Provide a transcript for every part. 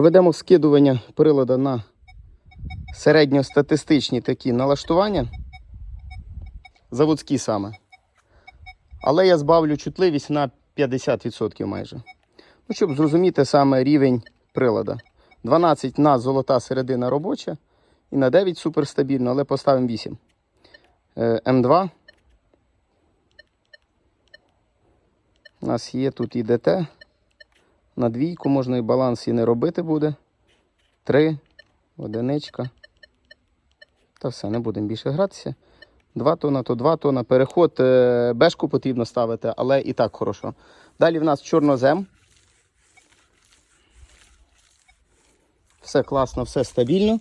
Проведемо скидування прилада на середньостатистичні такі налаштування. Заводські саме. Але я збавлю чутливість на 50% майже. Ну, щоб зрозуміти саме рівень прилада. 12 на золота середина робоча і на 9 суперстабільно, але поставимо 8. Е, М2. У нас є тут і ДТ. На двійку можна і баланс і не робити буде. Три, одиничка. Та все, не будемо більше гратися. 2 тона, то 2 тона. Переход е, бешку потрібно ставити, але і так хорошо. Далі в нас чорнозем. Все класно, все стабільно.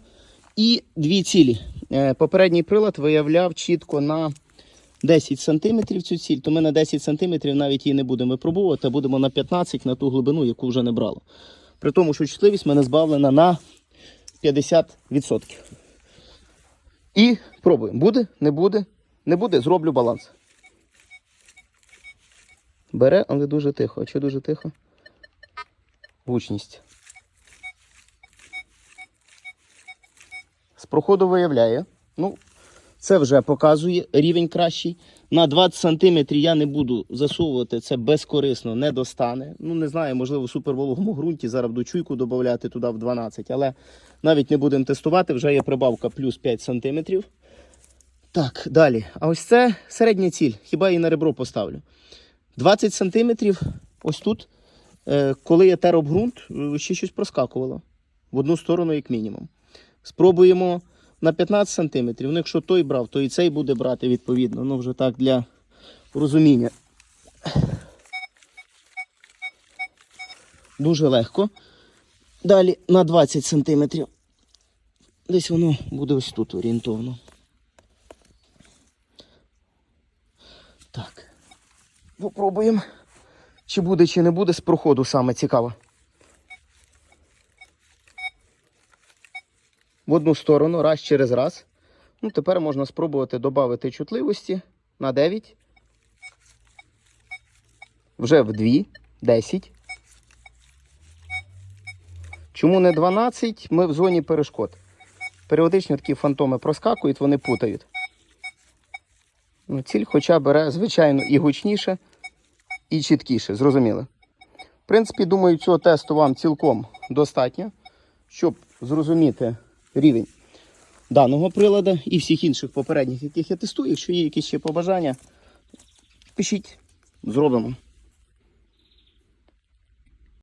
І дві цілі. Е, Попередній прилад виявляв чітко на 10 см цю ціль, то ми на 10 см навіть її не будемо випробовувати, а будемо на 15 на ту глибину, яку вже не брало. При тому, що чутливість мене збавлена на 50%. І пробуємо. Буде, не буде, не буде, зроблю баланс. Бере, але дуже тихо. А чи дуже тихо? Гучність. З проходу виявляє. Ну, це вже показує рівень кращий. На 20 см я не буду засовувати, це безкорисно, не достане. Ну, не знаю, можливо, в супервологому ґрунті. Зараз буду чуйку додати туди в 12, але навіть не будемо тестувати, вже є прибавка плюс 5 см. Так, далі. А ось це середня ціль. Хіба її на ребро поставлю. 20 см ось тут, е, коли я тер об ґрунт, е, ще щось проскакувало. В одну сторону, як мінімум. Спробуємо на 15 см. Ну, якщо той брав, то і цей буде брати відповідно. Ну, вже так для розуміння. Дуже легко. Далі на 20 см. Десь воно буде ось тут орієнтовно. Так. Попробуємо. Чи буде, чи не буде з проходу саме цікаво. В одну сторону, раз через раз. Ну, тепер можна спробувати додати чутливості на 9. Вже в 2, 10. Чому не 12? Ми в зоні перешкод. Періодично такі фантоми проскакують, вони путають. Ну, Ціль хоча бере, звичайно, і гучніше, і чіткіше, зрозуміли. В принципі, думаю, цього тесту вам цілком достатньо, щоб зрозуміти рівень даного приладу і всіх інших попередніх, яких я тестую. Якщо є якісь ще побажання, пишіть, зробимо.